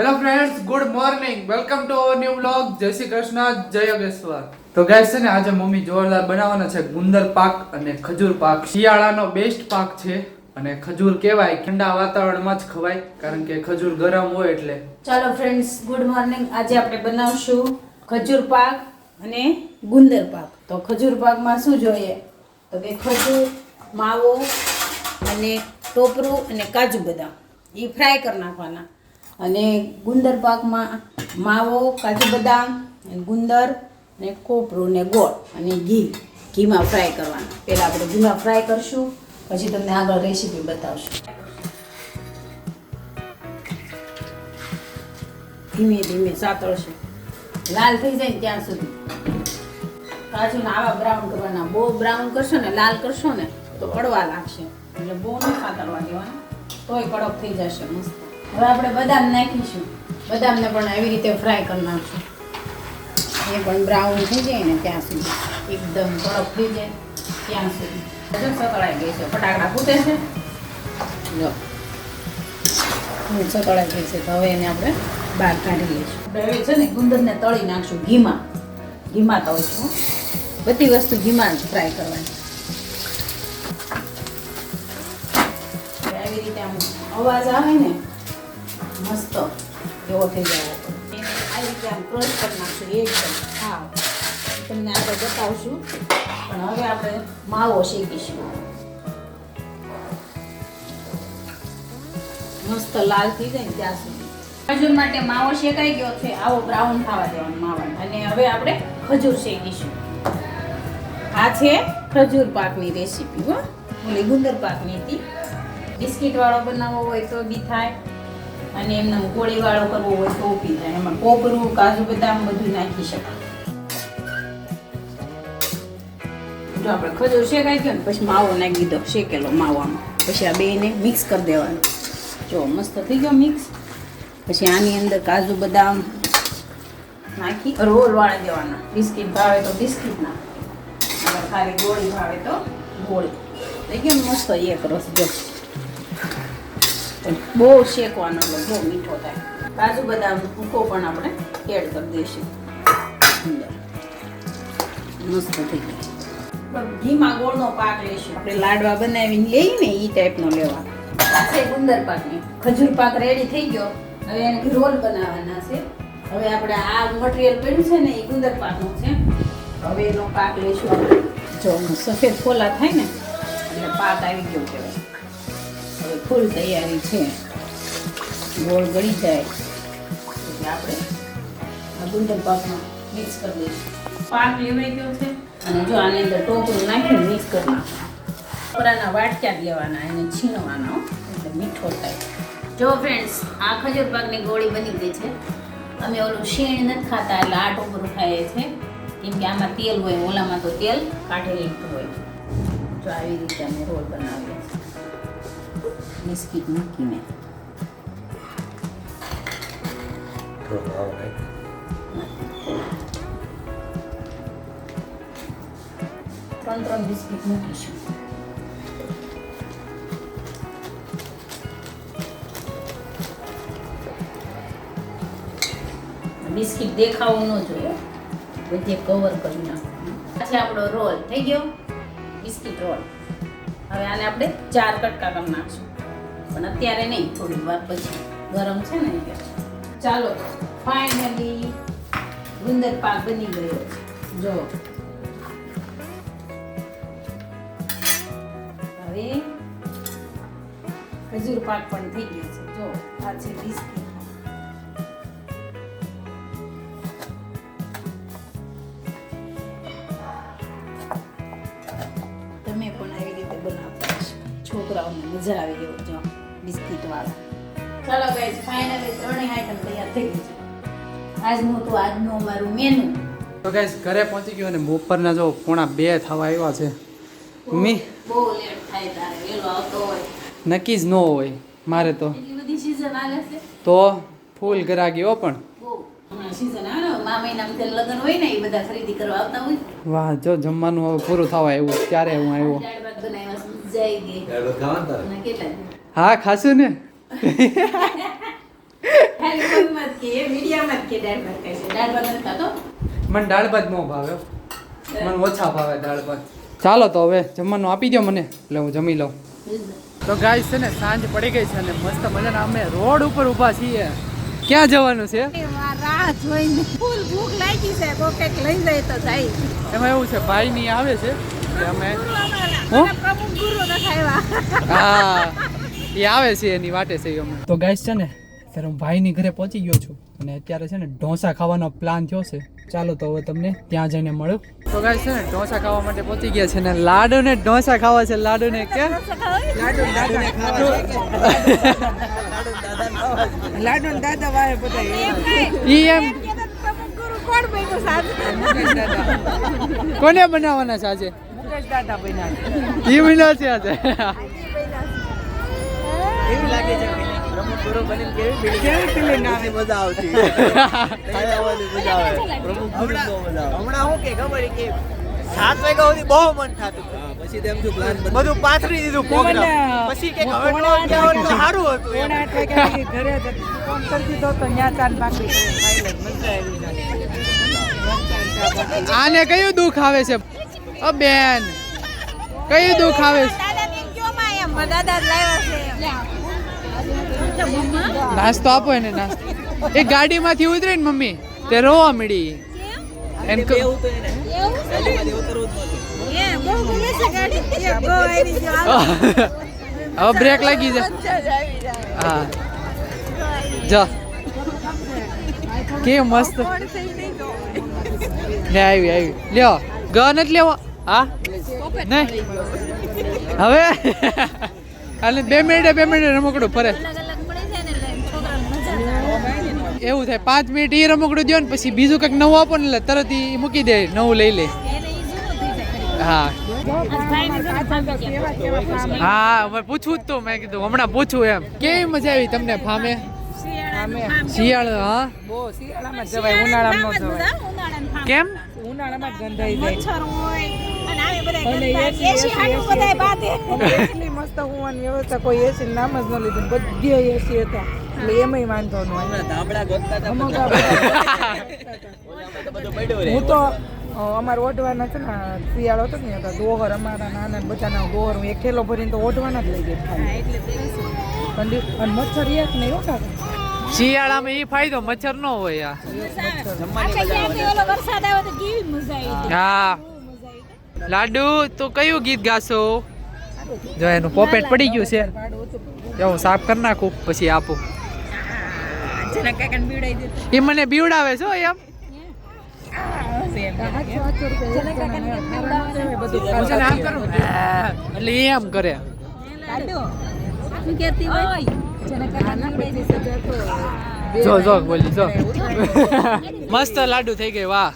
Hello friends good morning welcome to our new blog જય શ્રી કૃષ્ણ જય યોગેશ્વર તો ગાઈસ છે ને, આજે મમ્મી જોરદાર બનાવવાના છે. ગુંદર પાક અને ખજૂર પાક. શિયાળાનો બેસ્ટ પાક છે અને ખજૂર કહેવાય. ઠંડા વાતાવરણમાં જ ખવાય, કારણ કે ખજૂર ગરમ હોય એટલે. ચાલો ફ્રેન્ડ્સ ગુડ મોર્નિંગ આજે આપણે બનાવશું ખજૂર પાક અને ગુંદર પાક. તો ખજૂર પાકમાં શું જોઈએ? તો કે ખજૂર, માવો અને ટોપરું અને કાજુ બદામ. એ ફ્રાય કરી નાખવાના. અને ગુંદર પાકમાં માવો, કાજુ બદામ ગુંદર, ને કોપરું, ને ગોળ અને ઘી. ઘીમાં ફ્રાય કરવાના. પહેલાં આપણે ઘીમાં ફ્રાય કરશું, પછી તમને આગળ રેસીપી બતાવશું. ધીમે ધીમે સાતળશું. લાલ થઈ જાય ને ત્યાં સુધી. કાજુને આવા બ્રાઉન કરવાના. બહુ બ્રાઉન કરશો ને, લાલ કરશો ને, તો કડવા લાગશે. એટલે બહુ નહીં સાતળવા દેવાના. તોય કડક થઈ જશે, મસ્ત. હવે આપણે બદામ નાખીશું. બદામને પણ એવી રીતે ફ્રાય કરી નાખશું. એ પણ બ્રાઉન થઈ જાય ને ત્યાં સુધી. એકદમ કડક થઈ જાય ત્યાં સુધી. સતળાઈ ગઈ છે? ફટાકડા ફૂટે છે? જો. સતળાઈ ગઈ છે. તો હવે એને આપણે બહાર કાઢી લઈશું. આપણે હવે છે ને ગુંદરને તળી નાખશું ઘીમાં. ઘીમાં તળીશું. બધી વસ્તુ ઘીમાં ફ્રાય કરવાની. આવી રીતે આમ અવાજ આવે ને મસ્ત એવો થઈ જાય આવી રીતે આમ ક્રશ કરી નાખશું એકદમ હા. તમને આપણે બતાવશું. પણ હવે આપણે માવો શેકીશું. મસ્ત લાલ થઈ જાય ને ત્યાં સુધી. ખજૂર માટે માવો શેકાઈ ગયો છે. આવો બ્રાઉન થવા દેવાનો માવા અને હવે આપણે ખજૂર શેકીશું. આ છે ખજૂર પાકની રેસીપી હો. ઓલી ગુંદર પાકની હતી. બિસ્કિટ વાળો બનાવવો હોય તો બી થાય. અને એમને ગોળી વાળો કરવો હોય તો બી જાય. એમાં કોપરું, કાજુ બદામ બધું નાખી શકાય. જો આપણે ખજૂર શેકાઈ ગયો ને, પછી માવો નાખી દીધો, શેકેલો માવામાં. પછી આ બેને મિક્સ કરી દેવાનું. જો મસ્ત થઈ ગયો મિક્સ પછી આની અંદર કાજુ બદામ નાખી, રોલ વાળી દેવાના. બિસ્કિટ ભાવે તો બિસ્કિટ ના ખાલી ગોળી ભાવે તો ગોળી. થઈ ગયો મસ્ત એક રસ, જો. બહુ શેકવાનો બહુ મીઠો થાય. કાજુ બદામ ભૂકો પણ આપણે એડ કરી દઈશું. મસ્ત થઈ જાય ઘીમાં ગોળનો પાક લઈશું. આપણે લાડવા બનાવીને લઈએ ને એ ટાઈપનો આ છે ગુંદર પાકની રેડી થઈ ગયો. હવે એને રોલ બનાવવાના છે. હવે આપણે આ મટીરિયલ પડ્યું છે ને એ ગુંદર છે. હવે એનો પાક લઈશું જો સફેદ ફોલા થાય ને, એટલે પાક આવી ગયો કહેવાય. હવે ફૂલ તૈયારી છે. ગોળ ગળી જાય. એટલે આપણે આ ગુંદર પાકમાં મિક્સ કરી દઈશું પાક લેવાઈ ગયો છે? અને જો આની અંદર ટોપરું નાખીને મિક્સ કરી નાખવાનું. ટોપરાના વાટક્યા જ લેવાના એને છીણવાના એટલે મીઠો થાય. જો ફ્રેન્ડ્સ આ ખજૂર પાકની ગોળી બની ગઈ છે. અમે ઓલું શીણ નથી ખાતા એટલે આ ટોપરું ખાઈએ છે. કેમ કે આમાં તેલ હોય ઓલામાં તો તેલ કાઢેલું હોય. જો આવી રીતે અમે રોલ બનાવીએ છીએ. બિસ્કિટ મૂકીને ત્રણ ત્રણ બિસ્કિટ મૂકીશું બિસ્કિટ દેખાવું ન જોઈએ બધે કવર કરી નાખવાનું પછી આપણો રોલ થઈ ગયો. બિસ્કિટ રોલ હવે આને આપણે ચાર કટકા કરી નાખશું. પણ અત્યારે નહીં થોડી વાર પછી. ગરમ છે ને એટલે. ચાલો ફાઇનલી ગુંદર પાક બની ગયો છે. જો. હવે ખજૂર પાક પણ થઈ ગયો છે. જો, આ છે બિસ્કીટ. તમે પણ આવી રીતે બનાવતા હશો છોકરાઓને મજા આવે એવું જો. બિસ્કિટ વાળા. ચાલો ગાઈસ ફાઇનલી ત્રણેય આઈટમ તૈયાર થઈ ગઈ છે. આજનું તો આજનું અમારું મેનુ તો ગાઈસ ઘરે પહોંચી ગયો અને બપોરના જો પોણા બે થવા આવ્યા છે. મી બહુ લેટ થાય તારે વેલો આવતો હોય. નક્કી જ ન હોય મારે તો. એટલી બધી સીઝન આવે છે? તો ફૂલ કરા ગયો પણ. બહુ. હમણાં સીઝન આવે ને મા મહિનામાં તે લગ્ન હોય ને એ બધા ખરીદી કરવા આવતા હોય. વાહ જો જમવાનું પૂરું થવા આવ્યું ત્યારે હું આવ્યો. હા ખાશું ને? મને દાળ ભાત મો ભાવે મને ઓછા ભાવે દાળ ભાત. ચાલો તો હવે જમવાનું આપી દો મને. એટલે હું જમી લઉં. તો ગાય છે ને સાંજ પડી ગઈ છે અને મસ્ત મજાના અમે રોડ ઉપર ઊભા છીએ. ક્યાં જવાનું છે? રાહ જોઈને. ફૂલ ભૂખ લાગી છે કંઈક લઈ જાય તો જાય. એમાં એવું છે ભાઈ ની આવે છે અમે પ્રમુખ ગુરુ હા. એ આવે છે એની વાટે છે અમે તો ગાઈસ છે ને ત્યારે હું ભાઈની ઘરે પહોંચી ગયો છું અને અત્યારે છે ને ઢોસા ખાવાનો પ્લાન થયો છે. ચાલો તો હવે તમને ત્યાં જઈને મળો. તો ગાઈસ છે ને ઢોસા ખાવા માટે પહોંચી ગયા છે ને લાડુ ને ઢોસા ખાવા છે લાડુ ને કે? લાડુ દાદા વાહે બધા ઈ એમ. કોને બનાવવાના છે આજે? મુકેશ દાદા બન્યા એ છે આજે. કેવી લાગે છે પ્રમુખ ગુરુ બનીને કેવી કેવી ફિલિંગ આવે? મજા આવતી? હમણાં હમણાં હું કે ખબર કે સાત વાગ્યા સુધી બહુ મન થતું. પછી તેમ જો પ્લાન બધું પાથરી દીધું પ્રોગ્રામ પછી કે હવે હોત સારું હતું. ઘરે ફોન કરી દીધો તો ન્યા ચાન બાકી મજા આવી આને કયું દુઃખ આવે છે? અ બેન કયું દુઃખ આવે છે? દાદા કે કયો માં એમ દાદા લાવ્યા છે. નાસ્તો આપો એને નાસ્તો. એ ગાડીમાંથી ઉતરે ને મમ્મી તે રોવા મળી એને હવે બ્રેક લાગી જાય. હા. જા. કે મસ્ત. લે આવી આવી. લ્યો. ગ નથી લેવો? હા? નહીં? હવે? અને બે મિનિટે બે મિનિટે રમકડું ફરે અલગ અલગ મળી જાય ને એટલે છોકરાને મજા આવે એવું થાય પાંચ મિનિટ એ રમકડું દો ને પછી બીજું કંઈક નવું આપો ને એટલે તરત એ મૂકી દે નવું લઈ લે. હા. હા હવે પૂછવું જ તો મેં કીધું હમણાં પૂછું એમ. કેવી મજા આવી તમને ફામે? શિયાળો શિયાળ હા? બહુ શિયાળામાં જવાય ઉનાળામાં ન જવાય. કેમ? ઉનાળામાં ગંધાઈ જાય. મચ્છર હોય એટલી મસ્ત હોવાની વ્યવસ્થા. કોઈ એસી નામ જ ન લીધું. બધે એસી હતા. એટલે એમાંય વાંધો ન. હું તો અમારે ઓઢવાના છે ને શિયાળો હતો ને તો દોહર અમારા નાના બધાના દોહર હું એક થેલો ભરીને તો ઓઢવાના જ લઈ ગઈ ઠંડી અને મચ્છર એક નહીં હો કાકા શિયાળામાં એ ફાયદો મચ્છર ન હોય હા. લાડુ, તો કયું ગીત ગાશો? જો એનું પોપેટ પડી ગયું છે. જો હું સાફ કરી નાખું, પછી આપું. એ મને બીવડાવે છો એમ. એટલે એમ કરે. જો જો, બોલી, જો. મસ્ત લાડુ થઈ ગઈ, વાહ.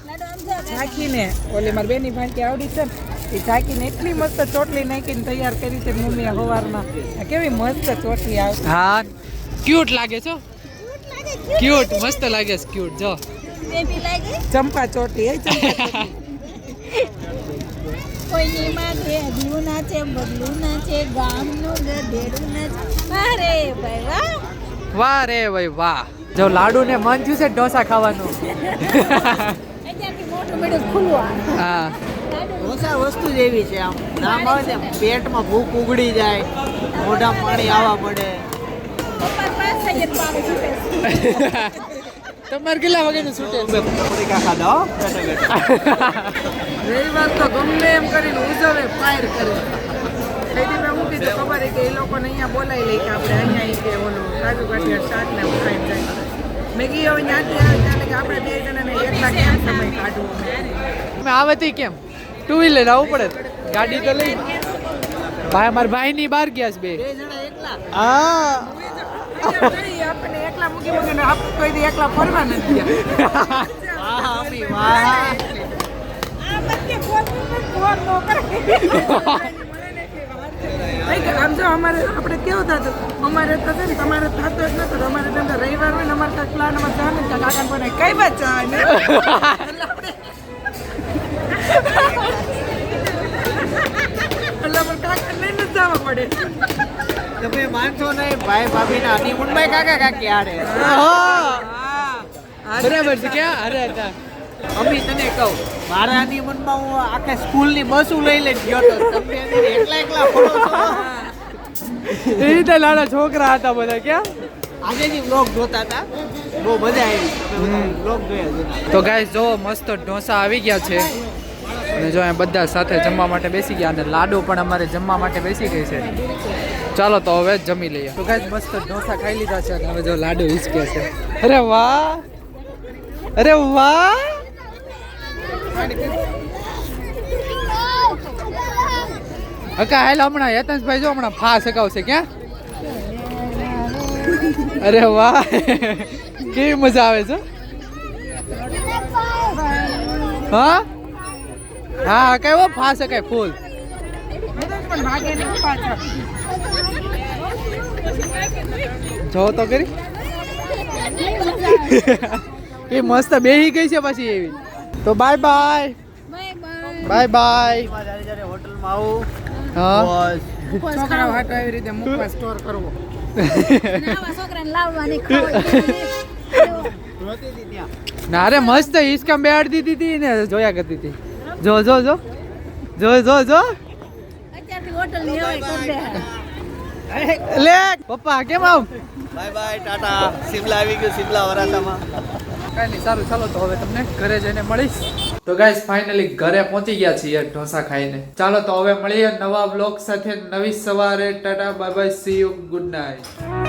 ઝાંકીને ઓલી મારી બેની ભાંકી આવડી છે ને એ ઝાંકીને એટલી મસ્ત ચોટલી નાખીને તૈયાર કરી છે મમ્મીએ સવારમાં કેવી મસ્ત ચોટલી આવશે હા ક્યુટ લાગે છો ક્યુટ મસ્ત લાગે છે ક્યુટ જો. ચંપા ચોટલી એ ચંપા કોઈની માં છે નાચે બગલું નાચે ગામનું ગધેડું નાચે રે ભાઈ વાહ. વાહ રે ભાઈ વાહ. જો લાડુ ને મન થયું છે ઢોસા ખાવાનું. હા. ઢોસા વસ્તુ જ એવી છે આમ. નામ આવે ને પેટમાં ભૂખ ઉગડી જાય મોઢા પાણી આવવા છૂટે. છે. તમારે કેટલા છૂટે? ખાધા હો બેઠા બેઠા. રવિવાર તો ગમે એમ કરીને ઉજવે ફાયર કરે. મેં હું કીધું ખબર કે એ લોકોને અહીંયા બોલાવી લઈ કે આપણે અહીંયા કે ઓલું કાજુ કાઠિયા શાક ને એવું જાય. મેં કીધું હવે ત્યાંથી આવે ત્યારે આપણે બે જણાને એકલા કેમ સમય કાઢવો? તમે આવે કેમ? ટુ વ્હીલર આવવું પડે ગાડી તો લઈ ભાઈ મારા ભાઈ ની બહાર ગયા છે બે. બે જણા એકલા? હા. આપણને એકલા મૂકી મૂકીને આપણે કોઈ એકલા ફરવા નથી ગયા વાહ અમી વાહ આ બધે ફોન પર ફોન નો કરે. નહીં કે આમ જો અમારે આપણે કેવું થતું? અમારે થશે ને તમારે થતો જ નતો. અમારે તેમ તો રવિવાર હોય ને અમારે કાંઈક પ્લાન અમારે જવાનું ને કાકા પણ કઈ બાદ જવાનું પડે. તમે માનશો નહીં ભાઈ ભાભીના હનીમૂનમાં કાકા કાકી આડે બરાબર છે ક્યાં? અરે હતા અમી તને કહું મારા હનીમૂનમાં હું આખા સ્કૂલની બસ લઈ લઈને ગયો તો તમે એકલા એકલા ફરો એ રીતે નાના છોકરા હતા બધા ક્યાં? આજે જે વ્લોગ જોતા હતા. બહુ મજા આવી. વ્લોગ જોયા તો ગાઈસ જો મસ્ત ઢોસા આવી ગયા છે. અને જો અહીંયા બધા સાથે જમવા માટે બેસી ગયા અને લાડુ પણ અમારે જમવા માટે બેસી ગઈ છે. ચાલો તો હવે જમી લઈએ. તો ગાઈસ મસ્ત ઢોસા ખાઈ લીધા છે અને હવે જો લાડુ હિચકે છે. અરે વાહ! અરે વાહ! હકા હાલ હમણાં યતનભાઈ જો હમણાં ફા સકાવશે ક્યાં? અરે વાહ. કેવી મજા આવે છે? હા? હા કેવો ફા શકાય ફૂલ. જો તો કરી. એ મસ્ત બેહી ગઈ છે પછી એવી. તો બાય બાય. Bye bye. હોટલમાં આવું છોકરા હાટો એવી રીતે મૂકવા સ્ટોર કરવો. છોકરાને લાવવાની ના રે મસ્ત હિસકામ બેહાડી દીધી હતી ને જોયા કરતી હતી. જો જો જો. જો જો જો. લે પપ્પા કેમ આવ? Bye bye Tata. સિમલા આવી ગયું સિમલા વરાસામાં કઈ નહીં સારું ચાલો તો હવે તમને ઘરે જઈને મળીશ. તો ગાઈસ ફાઇનલી ઘરે પહોંચી ગયા છીએ ઢોસા ખાઈને. ચાલો તો હવે મળીએ નવા બ્લોગ સાથે નવી સવારે. Tata bye bye see you good night